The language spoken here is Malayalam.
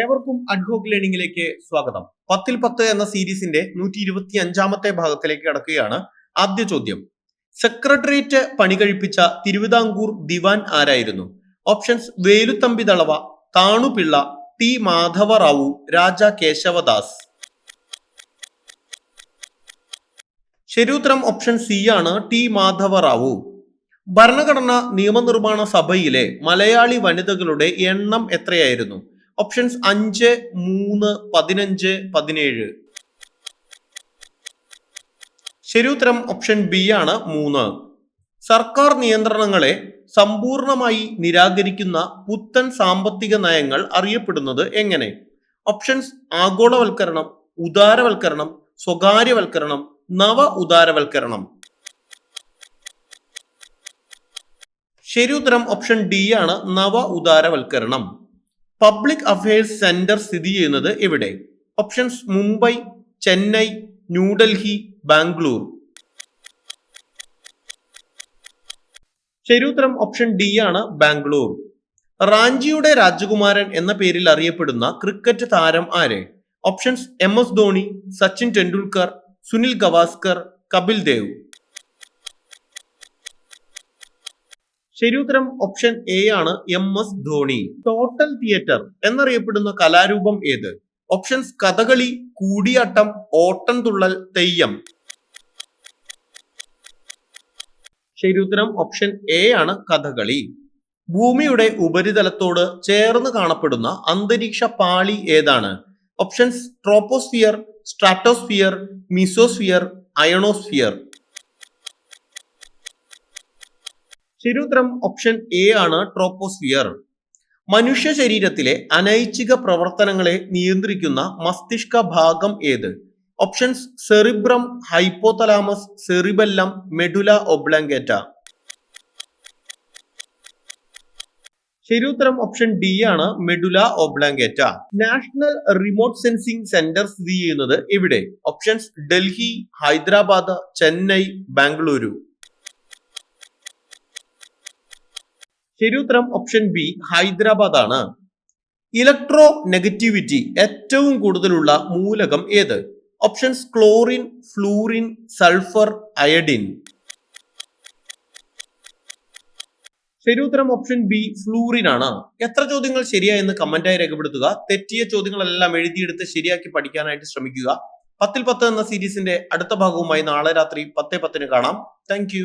ഏവർക്കും അഡ്ഹോക്ക് ലേണിംഗിലേക്ക് സ്വാഗതം. പത്തിൽ പത്ത് എന്ന സീരീസിന്റെ നൂറ്റി ഇരുപത്തി അഞ്ചാമത്തെ ഭാഗത്തിലേക്ക് കടക്കുകയാണ് ആദ്യ ചോദ്യം. സെക്രട്ടേറിയറ്റ് പണി കഴിപ്പിച്ച തിരുവിതാംകൂർ ദിവാൻ ആരായിരുന്നു? Options Veluthampi Dalawa Thanupillai T Madhava Rao Raja Kesavadas. ശരിയുത്തരം ഓപ്ഷൻ സി ആണ് ടി മാധവ റാവു ഭരണഘടനാ നിയമനിർമ്മാണ സഭയിലെ മലയാളി വനിതകളുടെ എണ്ണം എത്രയായിരുന്നു? ഓപ്ഷൻസ് അഞ്ച് മൂന്ന് പതിനഞ്ച് പതിനേഴ്. ശരിയുത്തരം ഓപ്ഷൻ ബി ആണ് മൂന്ന്. സർക്കാർ നിയന്ത്രണങ്ങളെ സമ്പൂർണമായി നിരാകരിക്കുന്ന പുത്തൻ സാമ്പത്തിക നയങ്ങൾ അറിയപ്പെടുന്നത് എങ്ങനെ? ഓപ്ഷൻസ് ആഗോളവൽക്കരണം ഉദാരവൽക്കരണം സ്വകാര്യവൽക്കരണം നവ ഉദാരവൽക്കരണം. ശരിയുത്തരം ഓപ്ഷൻ ഡി ആണ് നവ ഉദാരവൽക്കരണം. പബ്ലിക് അഫയേഴ്സ് സെന്റർ സ്ഥിതി ചെയ്യുന്നത് എവിടെ? ഓപ്ഷൻസ് മുംബൈ ചെന്നൈ ന്യൂഡൽഹി ബാംഗ്ലൂർ. ശരിയുത്തരം ഓപ്ഷൻ ഡി ആണ് ബാംഗ്ലൂർ. റാഞ്ചിയുടെ രാജകുമാരൻ എന്ന പേരിൽ അറിയപ്പെടുന്ന ക്രിക്കറ്റ് താരം ആര്? Options M S Dhoni Sachin Tendulkar Sunil Gavaskar Kapil Dev. ശരിയുത്തരം ഓപ്ഷൻ എ ആണ് M S Dhoni. Total theatre എന്നറിയപ്പെടുന്ന കലാരൂപം ഏത്? ഓപ്ഷൻസ് കഥകളി കൂടിയാട്ടം ഓട്ടൻതുള്ളൽ തെയ്യം. ശരിയുത്തരം ഓപ്ഷൻ എ ആണ് കഥകളി. ഭൂമിയുടെ ഉപരിതലത്തോട് ചേർന്ന് കാണപ്പെടുന്ന അന്തരീക്ഷ പാളി ഏതാണ്? Options troposphere stratosphere mesosphere ionosphere ശരിയുത്തരം ഓപ്ഷൻ എ ആണ് ട്രോപ്പോസ്ഫിയർ മനുഷ്യ ശരീരത്തിലെ അനൈച്ഛിക പ്രവർത്തനങ്ങളെ നിയന്ത്രിക്കുന്ന മസ്തിഷ്ക ഭാഗം ഏത്? Options cerebrum hypothalamus cerebellum medulla oblongata ശരിയുത്തരം ഓപ്ഷൻ ഡി ആണ് medulla oblongata national remote sensing centre സ്ഥിതി ചെയ്യുന്നത് എവിടെ? ഓപ്ഷൻസ് ഡൽഹി ഹൈദരാബാദ് ചെന്നൈ ബാംഗ്ലൂരു. ശരിയുത്തരം ഓപ്ഷൻ ബി ഹൈദരാബാദ് ആണ് ഇലക്ട്രോ നെഗറ്റിവിറ്റി ഏറ്റവും കൂടുതലുള്ള മൂലകം ഏത്? Options chlorine fluorine sulphur iodine ശരിയുത്തരം ഓപ്ഷൻ ബി ഫ്ലൂറിൻ ആണ്. എത്ര ചോദ്യങ്ങൾ ശരിയായെന്ന് കമന്റായി രേഖപ്പെടുത്തുക. തെറ്റിയ ചോദ്യങ്ങളെല്ലാം എഴുതിയെടുത്ത് ശരിയാക്കി പഠിക്കാനായിട്ട് ശ്രമിക്കുക. പത്തിൽ പത്ത് എന്ന സീരീസിന്റെ അടുത്ത ഭാഗവുമായി നാളെ രാത്രി പത്തേ പത്തിന് കാണാം. താങ്ക്